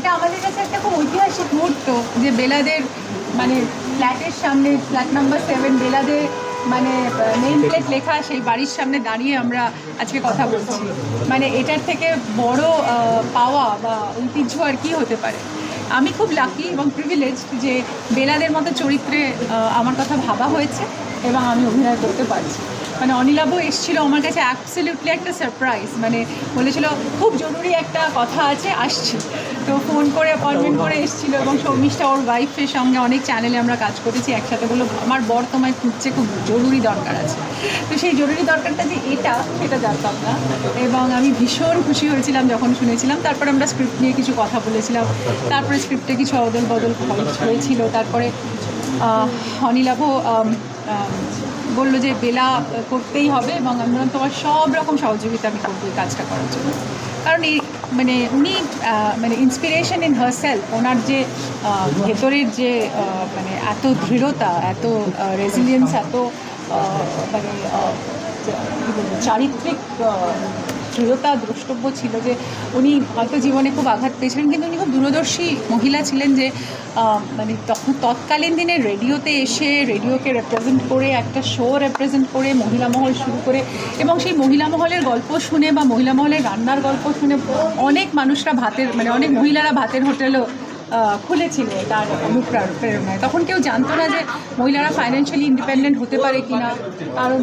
এটা আমাদের কাছে একটা খুব ঐতিহাসিক মুহূর্ত যে বেলাদের মানে ফ্ল্যাটের সামনে, ফ্ল্যাট নাম্বার সেভেন বেলাদের মানে নেম প্লেট লেখা সেই বাড়ির সামনে দাঁড়িয়ে আমরা আজকে কথা বলছি। মানে এটার থেকে বড় পাওয়া বা ঐতিহ্য আর কি হতে পারে? আমি খুব লাকি এবং প্রিভিলেজ যে বেলাদের মতো চরিত্রে আমার কথা ভাবা হয়েছে এবং আমি অভিনয় করতে পারছি। মানে অনিলাভ এসেছিল আমার কাছে অ্যাবসলিউটলি একটা সারপ্রাইজ মানে বলেছিল, খুব জরুরি একটা কথা আছে, আসছি। তো ফোন করে অ্যাপয়েন্টমেন্ট করে এসেছিল এবং শর্মিষ্ঠা ওর ওয়াইফের সঙ্গে অনেক চ্যানেলে আমরা কাজ করেছি, একসাথে বলল, আমার বর তোমায় খুঁজছে, খুব জরুরি দরকার আছে। তো সেই জরুরি দরকারটা যে এটা, সেটা জানতাম না এবং আমি ভীষণ খুশি হয়েছিলাম যখন শুনেছিলাম। তারপরে আমরা স্ক্রিপ্ট নিয়ে কিছু কথা বলেছিলাম। তারপরে স্ক্রিপ্টে কিছু অদল বদল হয়েছিল। তারপরে অনিলাভ বলল যে বেলা করতেই হবে এবং আমি বললাম, তোমার সব রকম সহযোগিতা আমি করব এই কাজটা করার জন্য। কারণ এই মানে উনি মানে ইন্সপিরেশন ইন হারসেলফ ওনার যে ভেতরের যে মানে এত দৃঢ়তা, এত রেজিলিয়েন্স এত মানে চারিত্রিক দৃঢ়তা, দ্রষ্টব্য ছিল যে উনি হয়তো জীবনে খুব আঘাত পেয়েছিলেন, কিন্তু উনি খুব দূরদর্শী মহিলা ছিলেন যে মানে তখন তৎকালীন দিনে রেডিওতে এসে রেডিওকে রেপ্রেজেন্ট করে, একটা শো রেপ্রেজেন্ট করে, মহিলা মহল শুরু করে এবং সেই মহিলা মহলের গল্প শুনে বা মহিলা মহলের রান্নার গল্প শুনে অনেক মানুষরা ভাতের মানে অনেক মহিলারা ভাতের হোটেলও খুলেছিল তার অনুপ্রের- প্রেরণায় তখন কেউ জানতো না যে মহিলারা ফাইন্যান্সিয়ালি ইন্ডিপেন্ডেন্ট হতে পারে কি না কারণ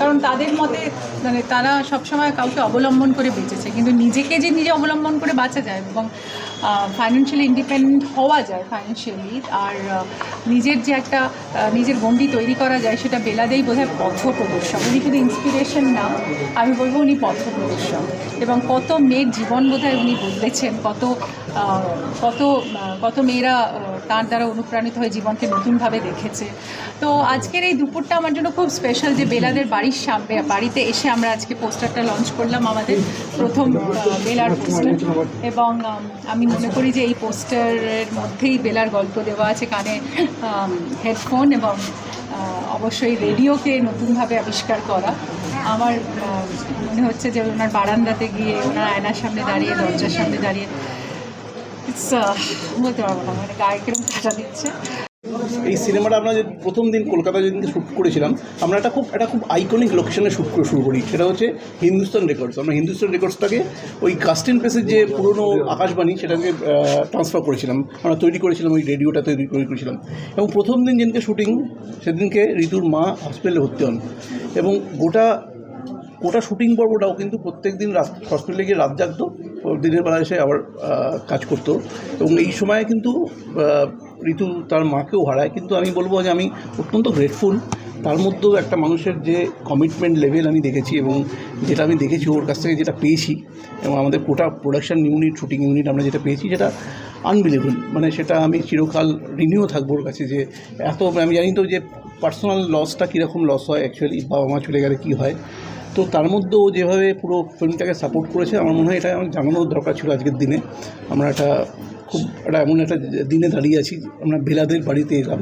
কারণ তাদের মতে মানে তারা সবসময় কাউকে অবলম্বন করে বেঁচেছে। কিন্তু নিজেকে যে নিজে অবলম্বন করে বাঁচা যায় এবং ফাইন্যান্সিয়ালি ইন্ডিপেন্ডেন্ট হওয়া যায় ফাইন্যান্সিয়ালি আর নিজের যে একটা নিজের গণ্ডি তৈরি করা যায় সেটা বেলাদেই বোধহয় পথ প্রদর্শক উনি শুধু ইন্সপিরেশন না, আমি বলব উনি পথ প্রদর্শক এবং কত মেয়ের জীবন বোধহয় উনি বদলেছেন, কত কত কত মেয়েরা তার দ্বারা অনুপ্রাণিত হয়ে জীবনকে নতুনভাবে দেখেছে। তো আজকের এই দুপুরটা আমার জন্য খুব স্পেশাল যে বেলাদের বাড়ির সামনে, বাড়িতে এসে আমরা আজকে পোস্টারটা লঞ্চ করলাম আমাদের প্রথম বেলার পোস্টার এবং, আমি মনে করি যে এই পোস্টারের মধ্যেই বেলার গল্প দেওয়া আছে, কানে হেডফোন এবং অবশ্যই রেডিওকে নতুনভাবে আবিষ্কার করা। আমার মনে হচ্ছে যে ওনার বারান্দাতে গিয়ে, ওনার আয়নার সামনে দাঁড়িয়ে, দরজার সামনে দাঁড়িয়ে না মানে এই সিনেমাটা আমরা যে প্রথম দিন কলকাতায় যেদিনকে শ্যুট করেছিলাম, আমরা একটা খুব একটা খুব আইকনিক লোকেশনে শ্যুট করে শুরু করি। সেটা হচ্ছে হিন্দুস্তান রেকর্ডস আমরা হিন্দুস্তান রেকর্ডসটাকে ওই কাস্টিন প্রেসের যে পুরনো আকাশবাণী, সেটাকে ট্রান্সফার করেছিলাম। আমরা তৈরি করেছিলাম, ওই রেডিওটা তৈরি তৈরি করেছিলাম। এবং প্রথম দিন যেদিনকে শুটিং সেদিনকে ঋতুর মা হসপিটালে ভর্তি হন। এবং গোটা গোটা শুটিং পর্বটাও কিন্তু প্রত্যেক দিন রাত হসপিটালে গিয়ে রাত জাগতো। দিনের বেলা এসে আবার কাজ করতো। এবং এই সময়ে কিন্তু ঋতু তার মাকেও হারায়। কিন্তু আমি বলব যে আমি অত্যন্ত গ্রেটফুল তার মধ্যেও একটা মানুষের যে কমিটমেন্ট লেভেল আমি দেখেছি এবং যেটা আমি দেখেছি ওর কাছ থেকে যেটা পেয়েছি এবং আমাদের গোটা প্রোডাকশান ইউনিট শুটিং ইউনিট আমরা যেটা পেয়েছি, সেটা আনবিলেবল মানে সেটা আমি চিরকাল ঋণীয় থাকব ওর কাছে যে এত, আমি জানি তো যে পার্সোনাল লসটা কীরকম লস হয় অ্যাকচুয়ালি বাবা মা চলে গেলে কী হয়। তো তার মধ্যেও যেভাবে পুরো ফিল্মটাকে সাপোর্ট করেছে, আমার মনে হয় এটা আমার জানানোর দরকার ছিল আজকের দিনে। আমরা একটা খুব, একটা এমন একটা দিনে দাঁড়িয়ে আছি, আমরা বেলাদের বাড়িতে এলাম।